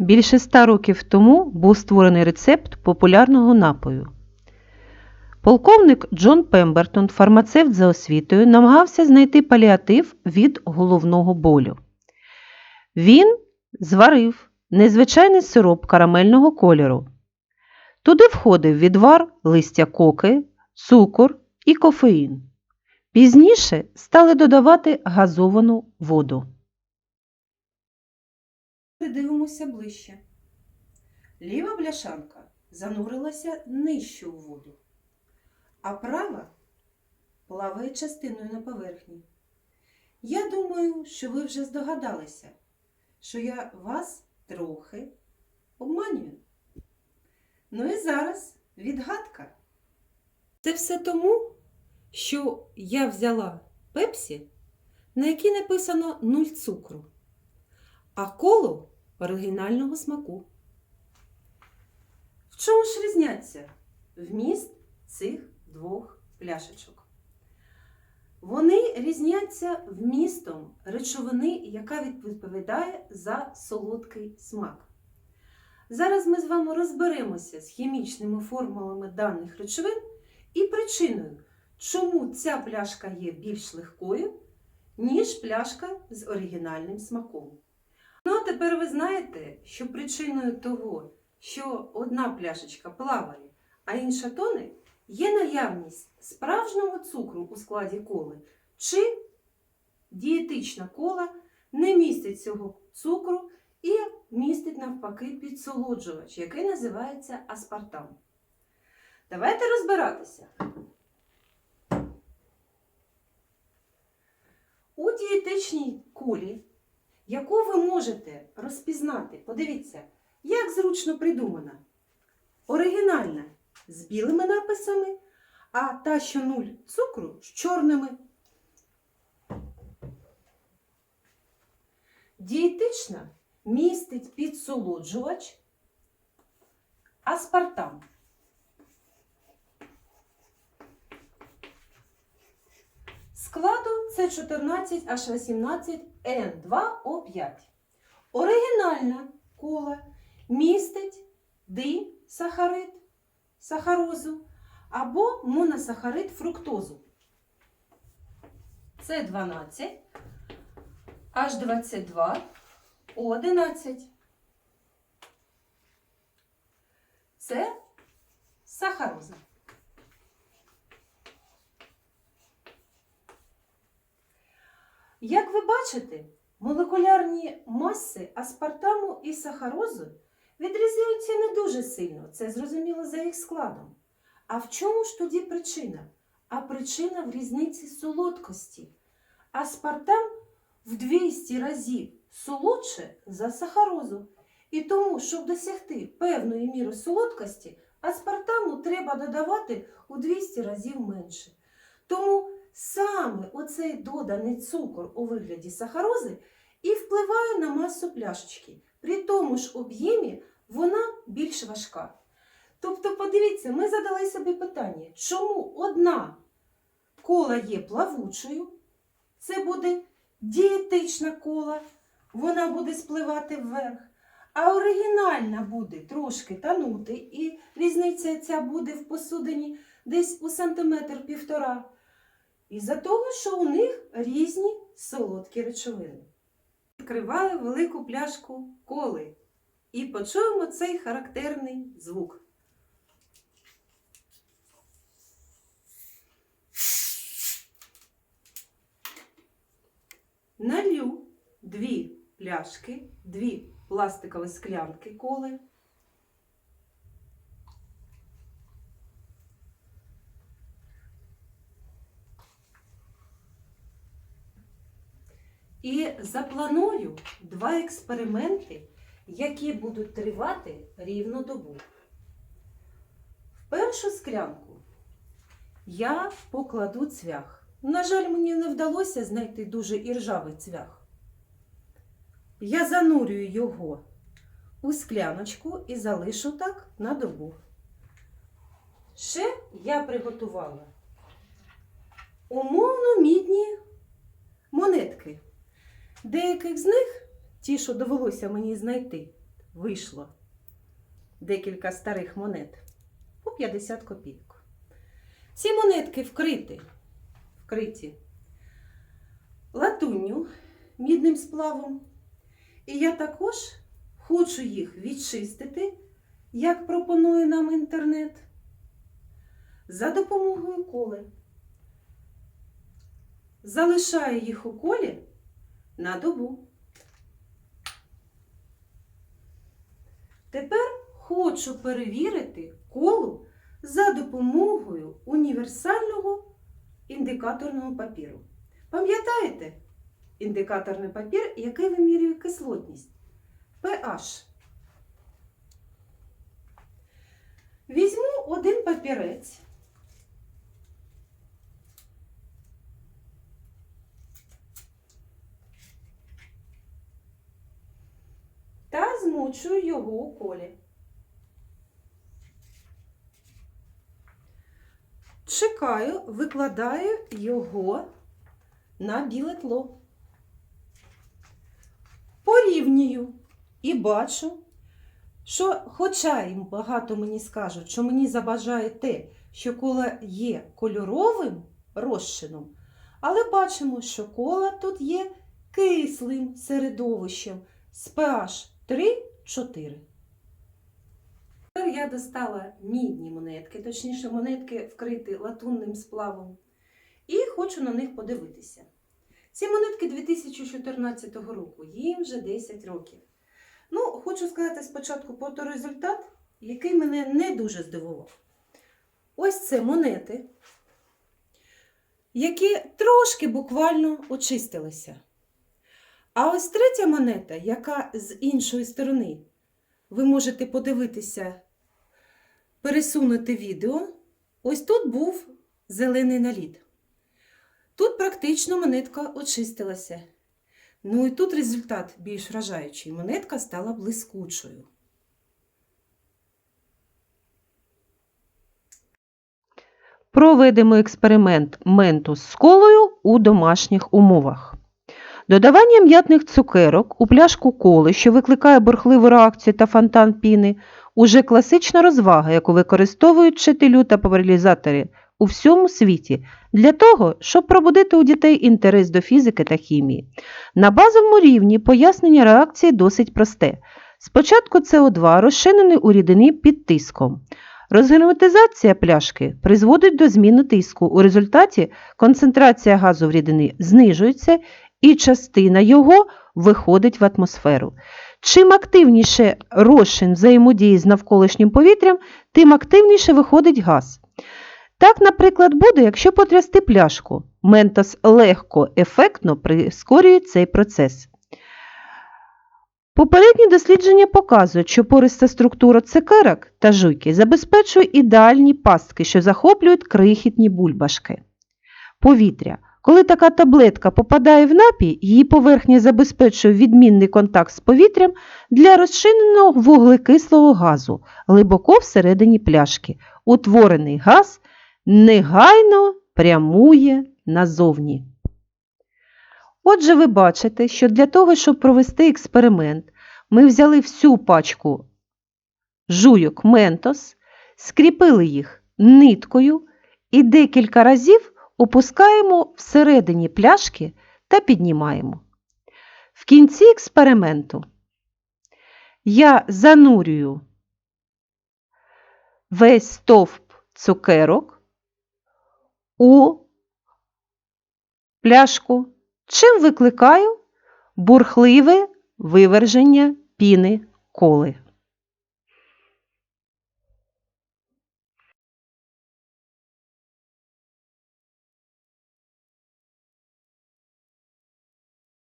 Більше ста років тому був створений рецепт популярного напою. Полковник Джон Пембертон, фармацевт за освітою, намагався знайти паліатив від головного болю. Він зварив незвичайний сироп карамельного кольору. Туди входив відвар листя коки, цукор і кофеїн. Пізніше стали додавати газовану воду. Придивимося ближче. Ліва бляшанка занурилася нижче у воду, а права плаває частиною на поверхні. Я думаю, що ви вже здогадалися, що я вас трохи обманюю. Ну і зараз відгадка. Це все тому, що я взяла пепсі, на якій написано нуль цукру а коло оригінального смаку. В чому ж різняться вміст цих двох пляшечок? Вони різняться вмістом речовини, яка відповідає за солодкий смак. Зараз ми з вами розберемося з хімічними формулами даних речовин і причиною, чому ця пляшка є більш легкою, ніж пляшка з оригінальним смаком. Ну, тепер ви знаєте, що причиною того, що одна пляшечка плаває, а інша тоне, є наявність справжнього цукру у складі коли, чи дієтична кола не містить цього цукру і містить навпаки підсолоджувач, який називається аспартам. Давайте розбиратися. У дієтичній колі яку ви можете розпізнати. Подивіться, як зручно придумана. Оригінальна з білими написами, а та, що нуль цукру з чорними. Дієтична містить підсолоджувач аспартам. Складу С14 H18 N2O5. Оригінальна кола містить дисахарид сахарозу або моносахарид фруктозу. С12 H22 O11. Це сахароза. Як ви бачите, молекулярні маси аспартаму і сахарозу відрізняються не дуже сильно, це зрозуміло за їх складом. А в чому ж тоді причина? А причина в різниці солодкості. Аспартам в 200 разів солодше за сахарозу. І тому, щоб досягти певної міри солодкості, аспартаму треба додавати у 200 разів менше. Тому саме оцей доданий цукор у вигляді сахарози і впливає на масу пляшечки. При тому ж об'ємі вона більш важка. Тобто, подивіться, ми задали собі питання, чому одна кола є плавучою, це буде дієтична кола, вона буде спливати вверх, а оригінальна буде трошки танути, і різниця ця буде в посудині десь у сантиметр півтора. Із-за того, що у них різні солодкі речовини. Відкриваю велику пляшку коли і почуємо цей характерний звук. Налью дві пляшки, дві пластикові склянки коли. І запланую два експерименти, які будуть тривати рівно добу. В першу склянку я покладу цвях. На жаль, мені не вдалося знайти дуже іржавий цвях. Я занурюю його у скляночку і залишу так на добу. Ще я приготувала умовно мідні монетки. Деяких з них, ті, що довелося мені знайти, вийшло декілька старих монет по 50 копійок. Ці монетки вкриті, вкриті латунню, мідним сплавом. І я також хочу їх відчистити, як пропонує нам інтернет, за допомогою коли. Залишаю їх у колі на добу. Тепер хочу перевірити колу за допомогою універсального індикаторного папіру. Пам'ятаєте індикаторний папір, який вимірює кислотність? pH. Візьму один папірець. Та змочую його у колі. Чекаю, викладаю його на біле тло. Порівнюю і бачу, що, хоча їм багато мені скажуть, що мені забажає те, що кола є кольоровим розчином, але бачимо, що кола тут є кислим середовищем з pH 3-4. Тепер я достала мідні монетки, точніше монетки вкриті латунним сплавом, і хочу на них подивитися. Ці монетки 2014 року, їм вже 10 років. Ну, хочу сказати спочатку про результат, який мене не дуже здивував. Ось це монети, які трошки буквально очистилися. А ось третя монета, яка з іншої сторони, ви можете подивитися, пересунути відео. Ось тут був зелений наліт. Тут практично монетка очистилася. Ну і тут результат більш вражаючий. Монетка стала блискучою. Проведемо експеримент ментус з колою у домашніх умовах. Додавання м'ятних цукерок у пляшку коли, що викликає бурхливу реакцію та фонтан піни, уже класична розвага, яку використовують вчителю та популяризатори у всьому світі для того, щоб пробудити у дітей інтерес до фізики та хімії. На базовому рівні пояснення реакції досить просте. Спочатку СО2 розчинений у рідині під тиском. Розгерметизація пляшки призводить до зміни тиску. У результаті концентрація газу в рідині знижується і частина його виходить в атмосферу. Чим активніше розчин взаємодії з навколишнім повітрям, тим активніше виходить газ. Так, наприклад, буде, якщо потрясти пляшку. Ментос легко, ефектно прискорює цей процес. Попередні дослідження показують, що пориста структура цукерок та жуйки забезпечує ідеальні пастки, що захоплюють крихітні бульбашки. Повітря. Коли така таблетка попадає в напій, її поверхня забезпечує відмінний контакт з повітрям для розчиненого вуглекислого газу глибоко всередині пляшки. Утворений газ негайно прямує назовні. Отже, ви бачите, що для того, щоб провести експеримент, ми взяли всю пачку жуйок Ментос, скріпили їх ниткою і декілька разів опускаємо всередині пляшки та піднімаємо. В кінці експерименту я занурюю весь стовп цукерок у пляшку, чим викликаю бурхливе виверження піни коли.